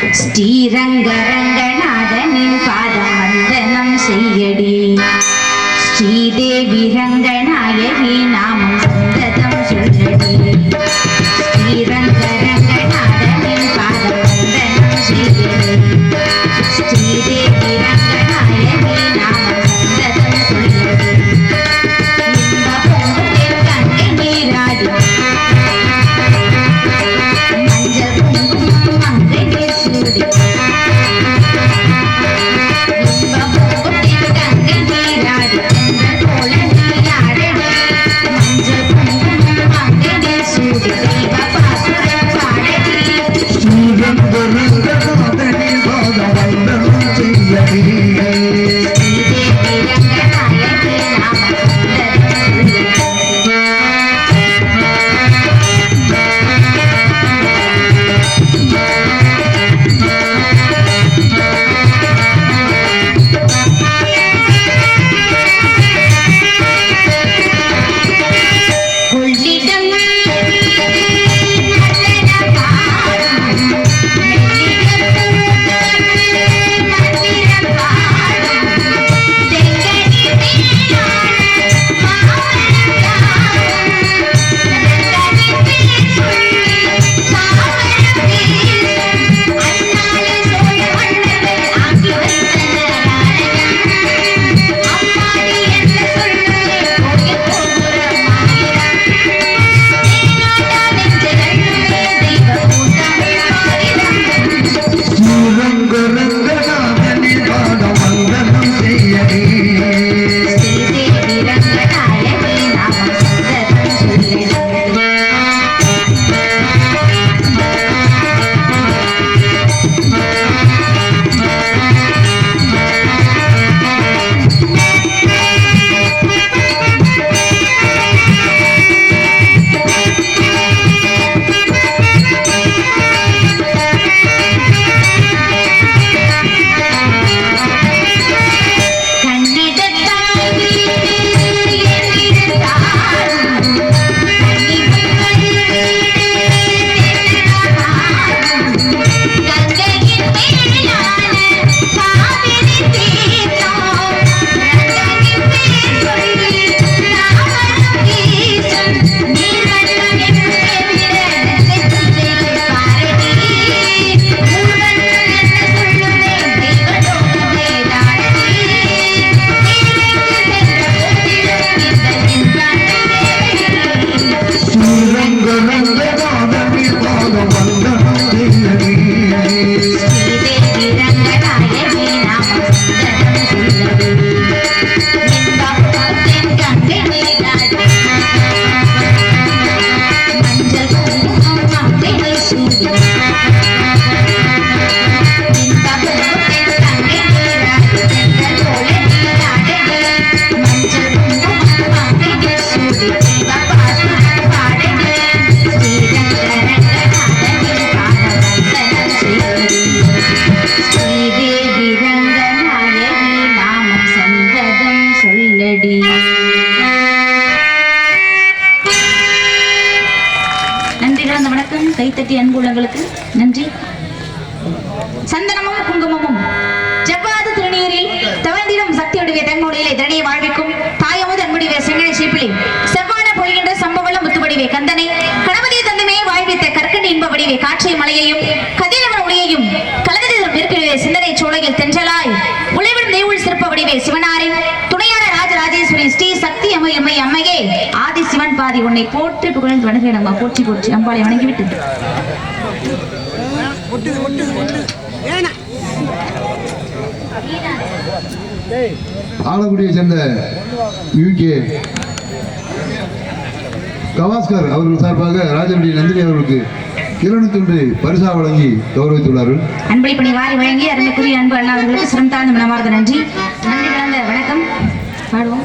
ஸ்ரீரங்கரங்கநாதனின் பாதம் வந்தனம் செய்யடி. ஸ்ரீதேவி ரங்க வணக்கம் கைத்தட்டி அன்பு உள்ளங்களுக்கு நன்றி. சந்தனமும் குங்குமமும். ஜவ்வாது திருநீரில் தவழ்ந்திடும் சக்தியுடைய தன்முடியிலே தனியை வாழ்விக்கும் தாயமுது அன்புடைய சிங்கனை சீப்பிலி செவ்வான பொழிகின்ற சம்பவள முத்துவடிவே கந்தனை. கணபதி தந்தமே வாழ்வித்த கற்கண்டு இன்ப வடிவே காற்றை மலையையும் கதிரவன் உடையையும் கலந்ததிரும் இருக்கிறவே சிந்தனை சோலையில் தென்றலாய். பாதி உன்னை போற்றி புகழ்ந்து வணங்குகிறேன் அம்மா போற்றி போற்றி அம்பாளை வணங்கிவிட்டு ஆலங்குடியை சேர்ந்த யூகே கவாஸ்கர் அவர்கள் சார்பாக ராஜமுடி நந்தினி அவர்களுக்கு இருநூத்தி ஒன்று பரிசா வழங்கி கௌரவித்துள்ளார்கள். அன்பளிப்பணி வாரி வழங்கி அருமைக்குரிய அன்பு அண்ணா அவர்களுக்கு சிரம் தாழ்ந்த மனமார்ந்த நன்றி. நன்றி வணக்கம். பாடுவோம்.